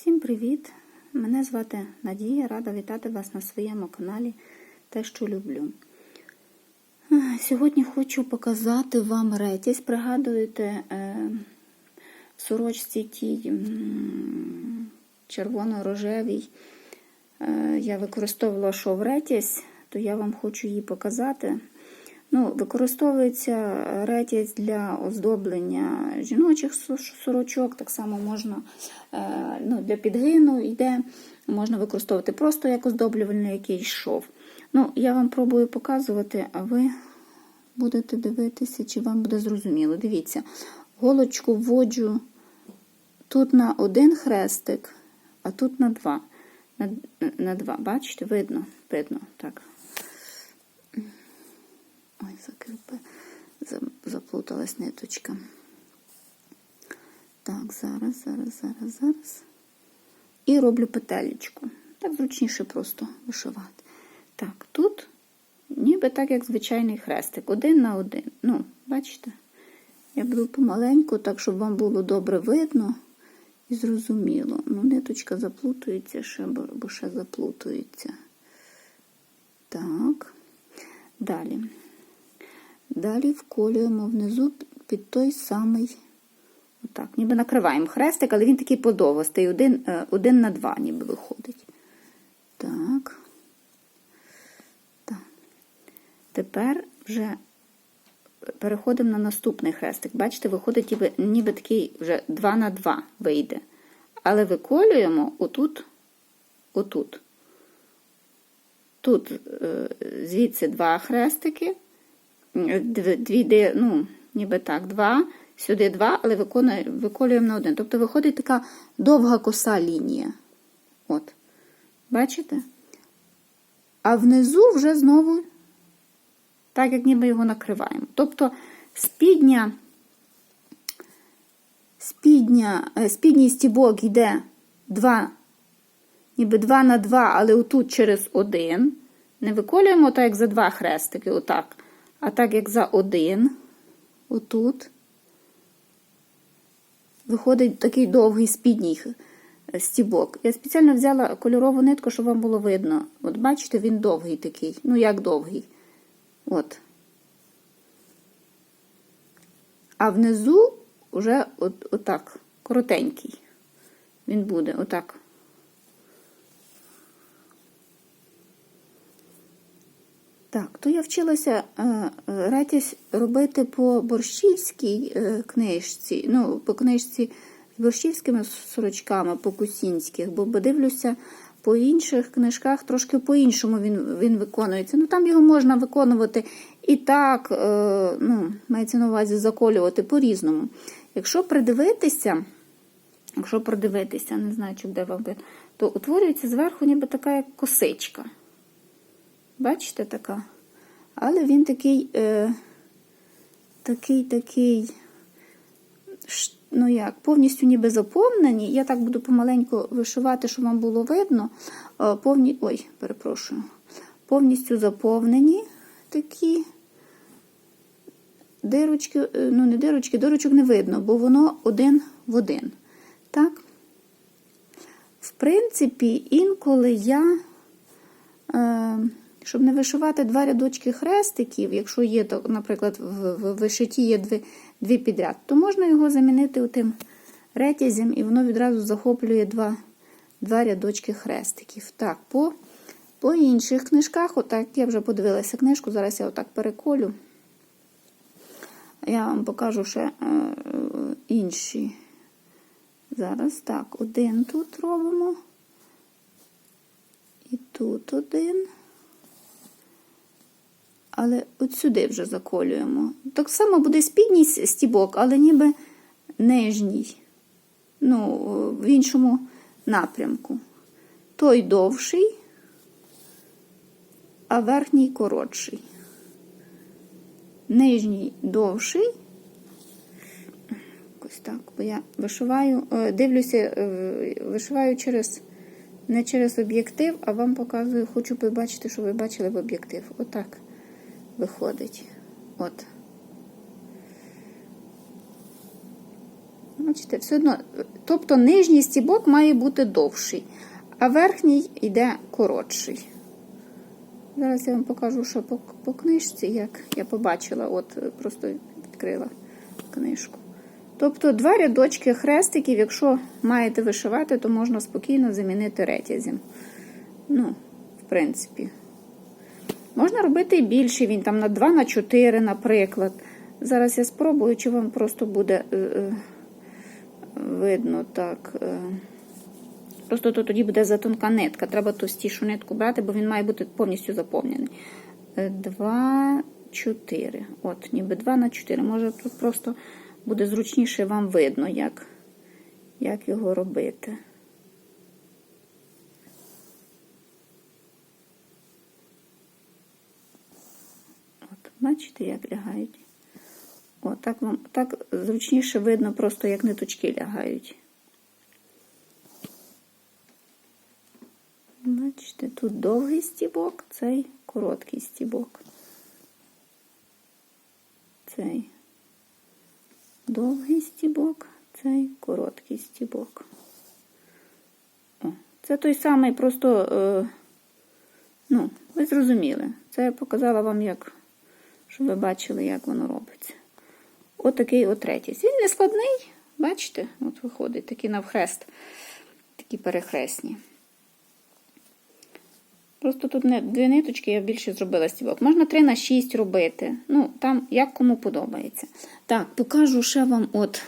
Всім привіт! Мене звати Надія, рада вітати вас на своєму каналі Те, що люблю. Сьогодні хочу показати вам ретість. Пригадуєте, е, в сорочці тій червоно-рожевій е, я використовувала шов ретість, то я вам хочу її показати. Ну, Використовується ретязь для оздоблення жіночих сорочок, так само можна е, ну, для підгину йде, можна використовувати просто як оздоблювальний якийсь шов. Ну, Я вам пробую показувати, а ви будете дивитися, чи вам буде зрозуміло. Дивіться, голочку вводжу тут на один хрестик, а тут на два. На, на два. Бачите, видно? Видно, так. Закріпи, заплуталась ниточка. Так, зараз, зараз, зараз, зараз. І роблю петелечку. Так зручніше просто вишивати. Так, тут ніби так, як звичайний хрестик. Один на один. Ну, бачите? Я буду помаленьку, так, щоб вам було добре видно і зрозуміло. Ну, ниточка заплутується ще, бо ще заплутується. Так. Далі. Далі вколюємо внизу під той самий, отак, ніби накриваємо хрестик, але він такий подовгостий, один, один на два ніби виходить. Так. так. Тепер вже переходимо на наступний хрестик. Бачите, виходить ніби, ніби такий вже 2 на 2 вийде. Але виколюємо отут, отут. Тут звідси два хрестики дві, ну, ніби так, два, сюди два, але виколюємо на один. Тобто виходить така довга коса лінія. От. Бачите? А внизу вже знову, так як ніби його накриваємо. Тобто спідня, спідня, спідній стібок йде 2, ніби 2 на 2, але отут через один. Не виколюємо так, як за два хрестики, отак. А так як за один, отут, виходить такий довгий спідній стібок. Я спеціально взяла кольорову нитку, щоб вам було видно. От бачите, він довгий такий. Ну, як довгий. От. А внизу вже от, отак, коротенький. Він буде отак. Так, то я вчилася е, ретість робити по борщівській е, книжці, ну, по книжці з борщівськими сорочками, по кусінських, бо дивлюся, по інших книжках трошки по-іншому він він виконується. Ну, Там його можна виконувати і так, е, ну, мається на увазі заколювати по-різному. Якщо придивитися, якщо придивитися, не знаю, чи де вам, то утворюється зверху ніби така як косичка. Бачите, така? Але він такий, е, такий, такий, ну як, повністю ніби заповнений. Я так буду помаленьку вишивати, щоб вам було видно. Е, повні, Ой, перепрошую. Повністю заповнені такі дирочки, е, ну, не дирочки, дирочок не видно, бо воно один в один. Так? В принципі, інколи я. Е, щоб не вишивати два рядочки хрестиків, якщо є, наприклад, в вишиті є дві, дві підряд, то можна його замінити тим ретязем, і воно відразу захоплює два два рядочки хрестиків. Так, по по інших книжках, отак, я вже подивилася книжку, зараз я отак переколю. Я вам покажу ще е, інші. Зараз так, один тут робимо. І тут один але от сюди вже заколюємо. Так само буде спідній стібок, але ніби нижній, ну, в іншому напрямку. Той довший, а верхній коротший. Нижній довший. Ось так, бо я вишиваю, е, дивлюся, е, вишиваю через, не через об'єктив, а вам показую, хочу побачити, щоб ви бачили в об'єктив. Отак виходить. От. Бачите, все одно, тобто нижній стібок має бути довший, а верхній йде коротший. Зараз я вам покажу, що по, по книжці, як я побачила, от просто відкрила книжку. Тобто два рядочки хрестиків, якщо маєте вишивати, то можна спокійно замінити ретязем. Ну, в принципі. Можна робити і більше, він там на 2 на 4, наприклад. Зараз я спробую, чи вам просто буде е, е, видно так. Е. Просто то тоді буде затонка нитка. Треба товстішу нитку брати, бо він має бути повністю заповнений. 2, 4. От, ніби 2 на 4. Може, тут просто буде зручніше вам видно, як, як його робити. От, бачите, як лягають? О, так вам так зручніше видно, просто як ниточки лягають. Бачите, тут довгий стібок, цей короткий стібок. Цей довгий стібок, цей короткий стібок. О, це той самий, просто, е, ну, ви зрозуміли. Це я показала вам, як, щоб ви бачили, як воно робиться. Отакий от третій. Він не складний, бачите, от виходить, такий навхрест, такі перехресні. Просто тут дві ниточки, я більше зробила стібок. Можна 3 на 6 робити. Ну, там як кому подобається. Так, покажу ще вам от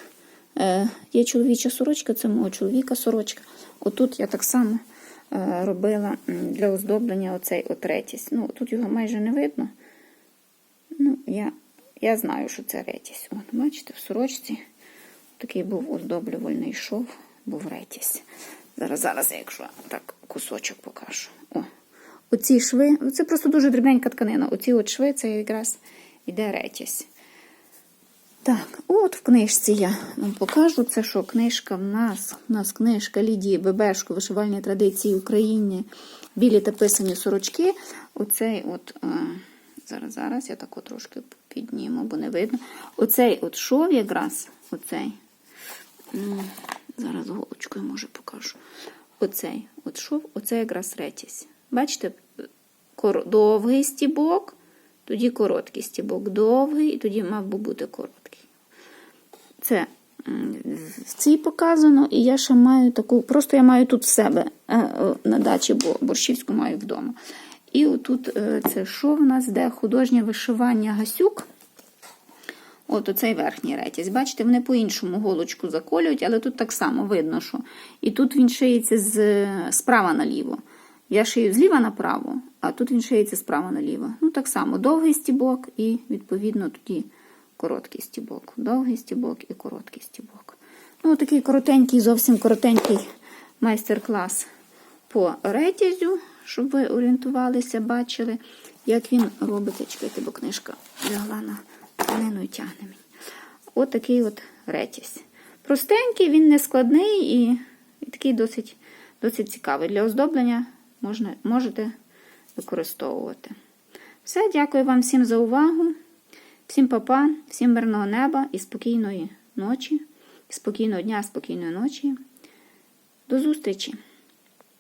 е, є чоловіча сорочка, це мого чоловіка сорочка. Отут я так само е, робила для оздоблення оцей от ретість. Ну, тут його майже не видно. Ну, я, я знаю, що це ретість. От, бачите, в сорочці такий був оздоблювальний шов, був ретість. Зараз, зараз, якщо так кусочок покажу. О, Оці шви, це просто дуже дрібненька тканина. Оці от шви, це якраз іде ретязь. Так, от в книжці я вам покажу. Це що книжка в нас. У нас книжка Лідії Бебешко, вишивальні традиції України, білі та писані сорочки. Оцей от, е, зараз, зараз я тако трошки підніму, бо не видно. Оцей от шов якраз, оцей. Зараз голочкою може покажу. Оцей от шов, оце якраз ретязь. Бачите, довгий стібок, тоді короткий стібок, довгий, і тоді мав би бути короткий. Це в цій показано, і я ще маю таку, просто я маю тут в себе на дачі, бо борщівську маю вдома. І отут е, це що в нас, де художнє вишивання гасюк. От оцей верхній ретязь. Бачите, вони по-іншому голочку заколюють, але тут так само видно, що. І тут він шиється з справа наліво. Я шию зліва направо, а тут він шиється справа наліво. Ну, так само довгий стібок і, відповідно, тоді короткий стібок. Довгий стібок і короткий стібок. Ну, такий коротенький, зовсім коротенький майстер-клас по ретязю, щоб ви орієнтувалися, бачили, як він робиться. Чекайте, бо книжка лягла на тканину і тягне мені. От такий от ретязь. Простенький, він не складний і, і такий досить, досить цікавий для оздоблення можна, можете використовувати. Все, дякую вам всім за увагу. Всім папа, всім мирного неба і спокійної ночі, спокійного дня, спокійної ночі. До зустрічі!